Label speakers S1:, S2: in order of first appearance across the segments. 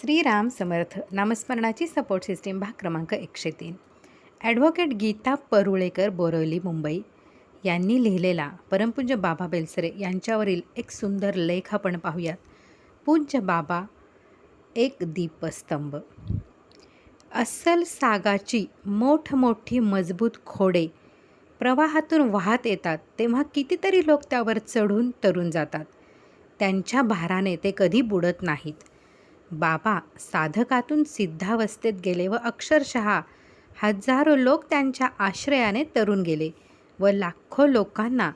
S1: श्रीराम समर्थ नामस्मरणाची support system भाग क्रमांक एकशे तीन. ॲडव्होकेट गीता परुळेकर बोरवली मुंबई. यांनी लिहिलेला परमपूज्य बाबा बेलसरे यांच्यावरील एक सुंदर लेख आपण पाहूयात. पूज्य बाबा एक दीपस्तंभ. अस्सल सागाची मोठमोठी मजबूत खोडे प्रवाहातून वाहत येतात तेव्हा कितीतरी लोक त्यावर चढून तरून जातात. त्यांच्या भाराने ते कधी बुडत नाहीत. बाबा साधकातून सिद्धावस्थेत गेले व अक्षरशः हजारो लोक त्यांच्या आश्रयाने तरून गेले व लाखो लोकांना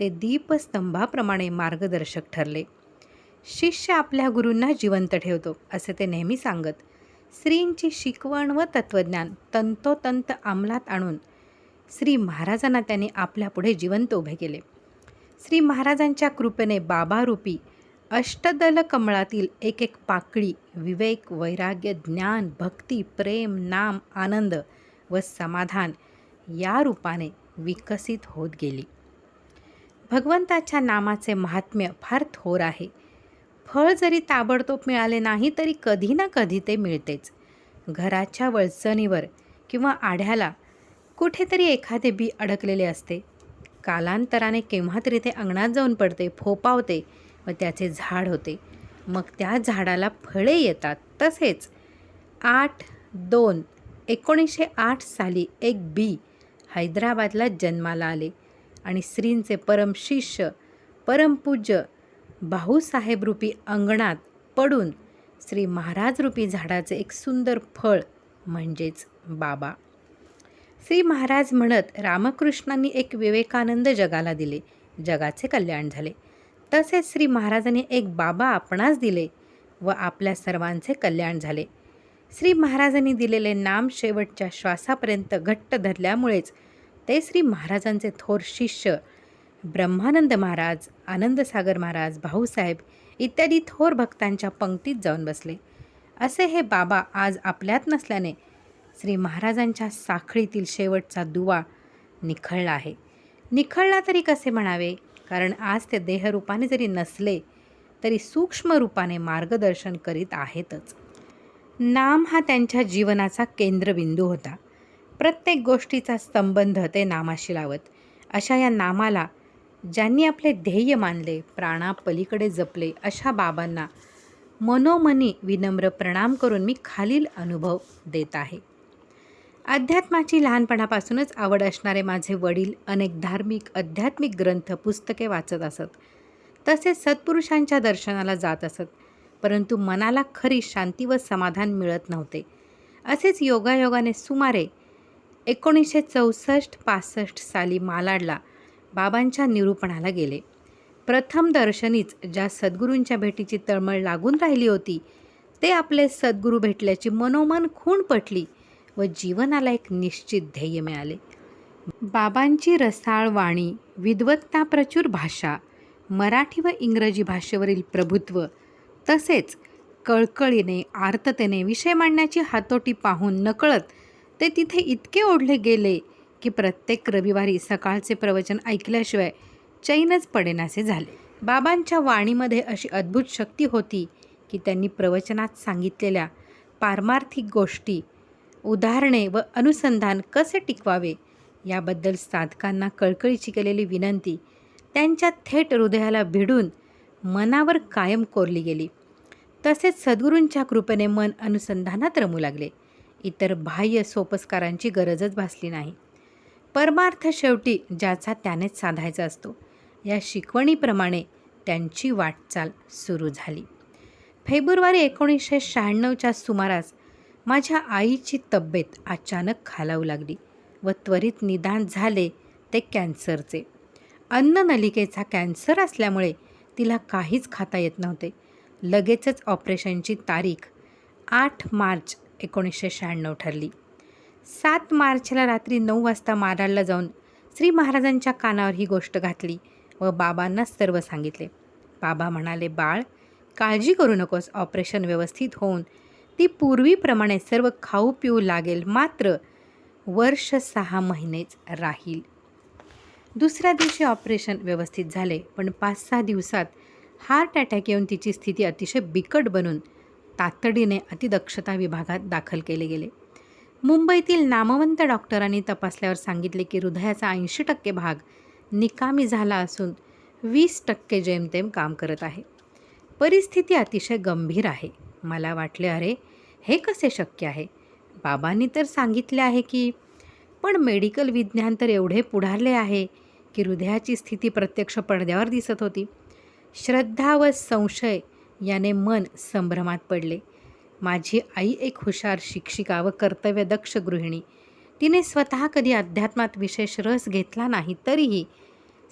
S1: ते दीपस्तंभाप्रमाणे मार्गदर्शक ठरले. शिष्य आपल्या गुरूंना जिवंत ठेवतो असे ते नेहमी सांगत. श्रींची शिकवण व तत्त्वज्ञान तंतोतंत अंमलात आणून श्री महाराजांना त्यांनी आपल्यापुढे जिवंत उभे केले. श्री महाराजांच्या कृपेने बाबारूपी अष्टदल कमळातील एक एक पाकळी विवेक वैराग्य ज्ञान भक्ती प्रेम नाम आनंद व समाधान या रूपाने विकसित होत गेली. भगवंताच्या नामाचे महात्म्य फार थोर आहे. फळ जरी ताबडतोब मिळाले नाही तरी कधी ना कधी ते मिळतेच. घराच्या वळचणीवर किंवा आढ्याला कुठेतरी एखादे बी अडकलेले असते. कालांतराने केव्हा तरी ते अंगणात जाऊन पडते फोपावते व त्याचे झाड होते. मग त्या झाडाला फळे येतात. तसेच आठ दोन एकोणीसशे आठ साली एक बी हैदराबादला जन्माला आले आणि श्रींचे परम शिष्य परमपूज्य भाऊसाहेब रूपी अंगणात पडून श्री महाराज रूपी झाडाचे एक सुंदर फळ म्हणजेच बाबा. श्री महाराज म्हणत रामकृष्णांनी एक विवेकानंद जगाला दिले. जगाचे कल्याण झाले. तसेच श्री महाराजांनी एक बाबा आपणास दिले व आपल्या सर्वांचे कल्याण झाले. श्री महाराजांनी दिलेले नाम शेवटच्या श्वासापर्यंत घट्ट धरल्यामुळेच ते श्री महाराजांचे थोर शिष्य ब्रह्मानंद महाराज आनंदसागर महाराज भाऊसाहेब इत्यादी थोर भक्तांच्या पंक्तीत जाऊन बसले. असे हे बाबा आज आपल्यात नसल्याने श्री महाराजांच्या साखळीतील शेवटचा दुवा निखळला आहे. निखळला तरी कसे म्हणावे? कारण आज ते देहरूपाने जरी नसले तरी सूक्ष्म रूपाने मार्गदर्शन करीत आहेतच. नाम हा त्यांच्या जीवनाचा केंद्रबिंदू होता. प्रत्येक गोष्टीचा संबंध ते नामाशी लावत. अशा या नामाला ज्यांनी आपले ध्येय मानले प्राणापलीकडे जपले अशा बाबांना मनोमनी विनम्र प्रणाम करून मी खालील अनुभव देत आहे. अध्यात्माची लहानपणापासूनच आवड असणारे माझे वडील अनेक धार्मिक आध्यात्मिक ग्रंथ पुस्तके वाचत असत. तसेच सत्पुरुषांच्या दर्शनाला जात असत परंतु मनाला खरी शांती व समाधान मिळत नव्हते. असेच योगायोगाने सुमारे एकोणीसशे चौसष्ट पासष्ट साली मालाडला बाबांच्या निरूपणाला गेले. प्रथम दर्शनीच ज्या सद्गुरूंच्या भेटीची तळमळ लागून राहिली होती ते आपले सद्गुरू भेटल्याची मनोमन खूण पटली. व जीवनाला एक निश्चित ध्येय मिळाले. बाबांची रसाळ वाणी विद्वत्ता प्रचूर भाषा मराठी व इंग्रजी भाषेवरील प्रभुत्व तसेच कळकळीने आर्ततेने विषय मांडण्याची हातोटी पाहून नकळत ते तिथे इतके ओढले गेले की प्रत्येक रविवारी सकाळचे प्रवचन ऐकल्याशिवाय चैनच पडेनासे झाले. बाबांच्या वाणीमध्ये अशी अद्भुत शक्ती होती की त्यांनी प्रवचनात सांगितलेल्या पारमार्थिक गोष्टी उदाहरणे व अनुसंधान कसे टिकवावे? याबद्दल साधकांना कळकळीची केलेली विनंती त्यांच्या थेट हृदयाला भिडून मनावर कायम कोरली गेली. तसेच सद्गुरूंच्या कृपेने मन अनुसंधानात रमू लागले. इतर बाह्य सोपस्कारांची गरजच भासली नाही. परमार्थ शेवटी ज्याचा त्यानेच साधायचा असतो. या शिकवणीप्रमाणे त्यांची वाटचाल सुरू झाली. फेब्रुवारी एकोणीसशे शहाण्णवच्या सुमारास माझ्या आईची तब्येत अचानक खालावू लागली व त्वरित निदान झाले ते कॅन्सरचे. अन्ननलिकेचा कॅन्सर असल्यामुळे तिला काहीच खाता येत नव्हते. लगेचच ऑपरेशनची तारीख आठ मार्च एकोणीसशे शहाण्णव ठरली. सात मार्चला रात्री नऊ वाजता माराडला जाऊन श्री महाराजांच्या कानावर ही गोष्ट घातली व बाबांना सर्व सांगितले. बाबा म्हणाले बाळ काळजी करू नकोस. ऑपरेशन व्यवस्थित होऊन ती पूर्वीप्रमाणे सर्व खाऊ पिऊ लागेल मात्र वर्ष सहा महिनेच राहील. दुसऱ्या दिवशी ऑपरेशन व्यवस्थित झाले पण पाच सहा दिवसात हार्ट अटॅक येऊन तिची स्थिती अतिशय बिकट बनून तातडीने अतिदक्षता विभागात दाखल केले गेले. मुंबईतील नामवंत डॉक्टरांनी तपासल्यावर सांगितले की हृदयाचा ऐंशी टक्के भाग निकामी झाला असून वीस टक्के जेमतेम काम करत आहे. परिस्थिती अतिशय गंभीर आहे. मला वाटले अरे हे कसे शक्य आहे? बाबांनी तर सांगितले आहे की पण मेडिकल विज्ञान तर एवढे पुढारले आहे की हृदयाची स्थिती प्रत्यक्ष पडद्यावर दिसत होती. श्रद्धा व संशय याने मन संभ्रमात पडले. माझी आई एक हुशार शिक्षिका व कर्तव्यदक्ष गृहिणी. तिने स्वतः कधी अध्यात्मात विशेष रस घेतला नाही तरीही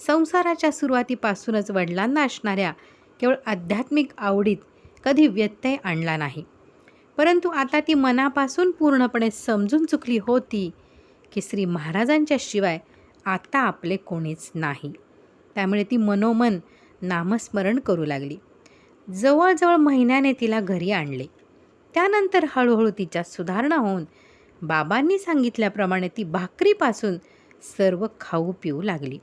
S1: संसाराच्या सुरुवातीपासूनच वडिलांना असणाऱ्या केवळ आध्यात्मिक आवडीत कधी व्यत्यय आणला नाही. परंतु आता ती मनापासून पूर्णपणे समजून चुकली होती की श्री महाराजांच्या शिवाय आता आपले कोणीच नाही. त्यामुळे ती मनोमन नामस्मरण करू लागली. जवळजवळ महिन्याने तिला घरी आणले. त्यानंतर हळूहळू तिच्यात सुधारणा होऊन बाबांनी सांगितल्याप्रमाणे ती भाकरीपासून सर्व खाऊ पिऊ लागली.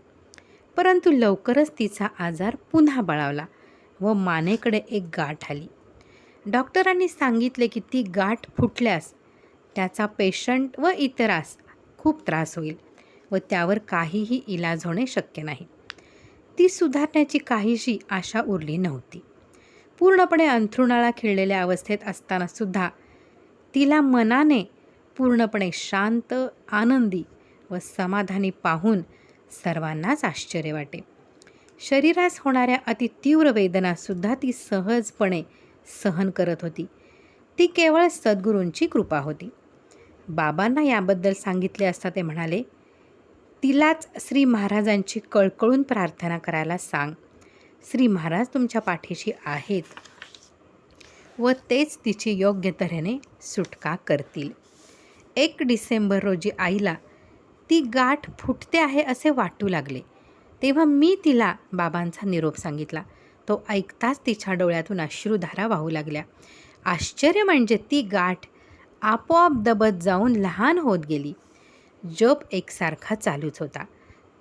S1: परंतु लवकरच तिचा आजार पुन्हा बळावला व मानेकडे एक गाठ आली. डॉक्टरांनी सांगितले की ती गाठ फुटल्यास त्याचा पेशंट व इतरास खूप त्रास होईल व त्यावर काहीही इलाज होणे शक्य नाही. ती सुधारण्याची काहीशी आशा उरली नव्हती. पूर्णपणे अंथरुणाला खिळलेल्या अवस्थेत असतानासुद्धा तिला मनाने पूर्णपणे शांत आनंदी व समाधानी पाहून सर्वांनाच आश्चर्य वाटे. शरीरास होणाऱ्या अतितीव्र वेदनासुद्धा ती सहजपणे सहन करत होती. ती केवळ सद्गुरूंची कृपा होती. बाबांना याबद्दल सांगितले असता ते म्हणाले तिलाच श्री महाराजांची कळकळून प्रार्थना करायला सांग. श्री महाराज तुमच्या पाठीशी आहेत. व तेच तिची योग्य तऱ्हेने सुटका करतील. एक डिसेंबर रोजी आईला ती गाठ फुटते आहे असे वाटू लागले. तेव्हा मी तिला बाबांचा निरोप सांगितला. तो ऐकताच तिच्या डोळ्यातून अश्रुधारा वाहू लागल्या. आश्चर्य म्हणजे ती गाठ आपोआप दबत जाऊन लहान होत गेली. जप एकसारखा चालूच होता.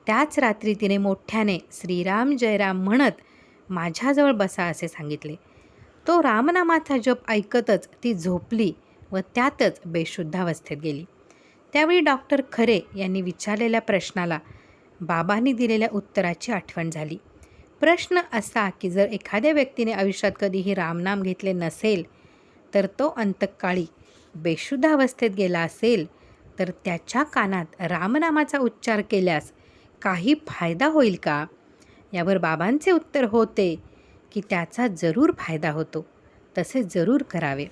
S1: त्याच रात्री तिने मोठ्याने श्रीराम जयराम म्हणत माझ्याजवळ बसा असे सांगितले. तो रामनामाचा जप ऐकतच ती झोपली व त्यातच बेशुद्धावस्थेत गेली. त्यावेळी डॉक्टर खरे यांनी विचारलेल्या प्रश्नाला बाबांनी दिलेल्या उत्तराची आठवण झाली. प्रश्न असा की जर एखाद्या व्यक्तीने आयुष्यात कधीही रामनाम घेतले नसेल तर तो अंतकाळी बेशुद्धावस्थेत गेला असेल तर त्याच्या कानात रामनामाचा उच्चार केल्यास काही फायदा होईल का? यावर बाबांचे उत्तर होते की त्याचा जरूर फायदा होतो तसे जरूर करावे.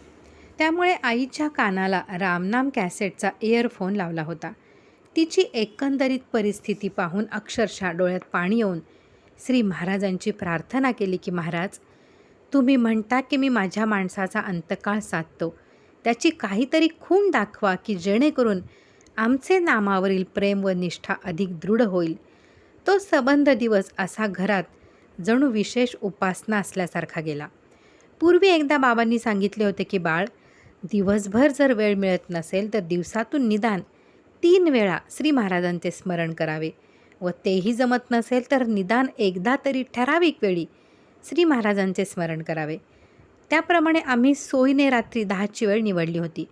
S1: त्यामुळे आईच्या कानाला रामनाम कॅसेटचा इयरफोन लावला होता. तिची एकंदरीत परिस्थिती पाहून अक्षरशः डोळ्यात पाणी येऊन श्री महाराजांची प्रार्थना केली की महाराज तुम्ही म्हणता की मी माझ्या माणसाचा अंतकाळ साधतो. त्याची काहीतरी खूण दाखवा की जेणेकरून आमचे नामावरील प्रेम व निष्ठा अधिक दृढ होईल. तो सबंध दिवस असा घरात जणू विशेष उपासना असल्यासारखा गेला. पूर्वी एकदा बाबांनी सांगितले होते की बाळ दिवसभर जर वेळ मिळत नसेल तर दिवसातून निदान तीन वेळा श्री महाराजांचे स्मरण करावे. व तेही जमत नसेल तर निदान एकदा तरी ठराविक वेळी श्री महाराजांचे स्मरण करावे. त्याप्रमाणे आम्ही सोयीने रात्री दहाची वेळ निवडली होती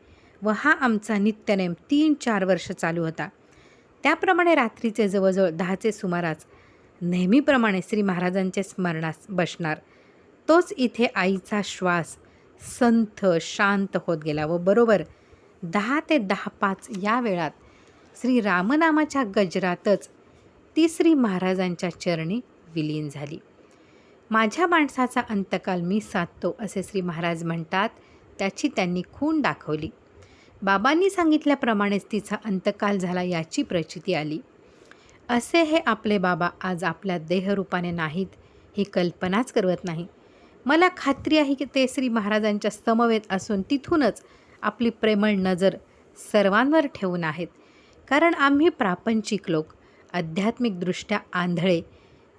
S1: व हा आमचा नित्यनेम तीन चार वर्ष चालू होता. त्याप्रमाणे रात्रीचे जवळजवळ दहाचे सुमारास नेहमीप्रमाणे श्री महाराजांचे स्मरणास बसणार. तोच इथे आईचा श्वास संथ शांत होत गेला व बरोबर दहा ते दहा पाच या वेळात श्री रामनामाच्या गजरातच ती श्री महाराजांच्या चरणी विलीन झाली. माझ्या माणसाचा अंतकाल मी साधतो असे श्री महाराज म्हणतात. त्याची त्यांनी खूण दाखवली. बाबांनी सांगितल्याप्रमाणेच तिचा अंतकाल झाला याची प्रचिती आली. असे हे आपले बाबा आज आपल्या देहरूपाने नाहीत ही कल्पनाच करवत नाही. मला खात्री आहे की ते श्री महाराजांच्या समवेत असून तिथूनच आपली प्रेमळ नजर सर्वांवर ठेवून आहेत. कारण आम्ही प्रापंचिक लोक आध्यात्मिकदृष्ट्या आंधळे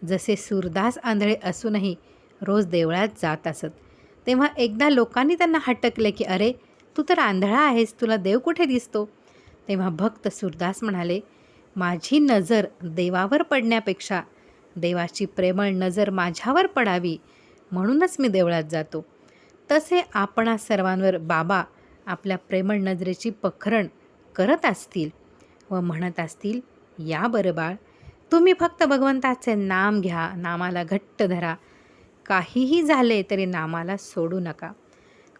S1: जसे सूरदास आंधळे असूनही रोज देवळात जात असत. तेव्हा एकदा लोकांनी त्यांना हटकले की अरे तू तर आंधळा आहेस तुला देव कुठे दिसतो? तेव्हा भक्त सूरदास म्हणाले माझी नजर देवावर पडण्यापेक्षा देवाची प्रेमळ नजर माझ्यावर पडावी म्हणूनच मी देवळात जातो. तसे आपणा सर्वांवर बाबा आपल्या प्रेमळ नजरेची पखरण करत असतील व म्हणत असतील या बरं बाळ. तुम्ही फक्त भगवंताचे नाम घ्या नामाला घट्ट धरा. काहीही झाले तरी नामाला सोडू नका.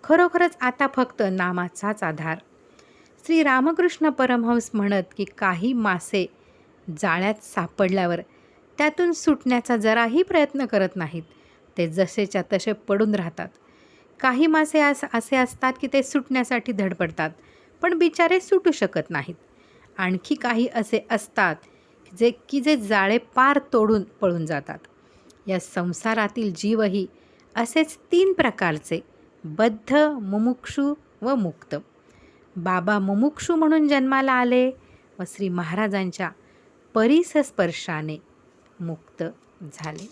S1: खरोखरच आता फक्त नामाचाच आधार. श्री रामकृष्ण परमहंस म्हणत की काही मासे जाळ्यात सापडल्यावर त्यातून सुटण्याचा जराही प्रयत्न करत नाहीत. ते जसेच्या तसे पडून राहतात. काही मासे अस असे असतात की ते सुटण्यासाठी धडपडतात पण बिचारे सुटू शकत नाहीत. आणखी काही असे असतात जे की जे जाळे पार तोडून पळून जातात. या संसारातील जीवही असेच तीन प्रकारचे बद्ध मुमुक्षू व मुक्त. बाबा मुमुक्षू म्हणून जन्माला आले व श्री महाराजांच्या परिसस्पर्शाने मुक्त झाले.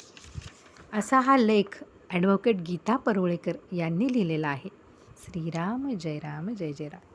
S1: असा हा लेख ॲडव्होकेट गीता परुळेकर यांनी लिहिलेला आहे. श्रीराम जय राम जय जय राम.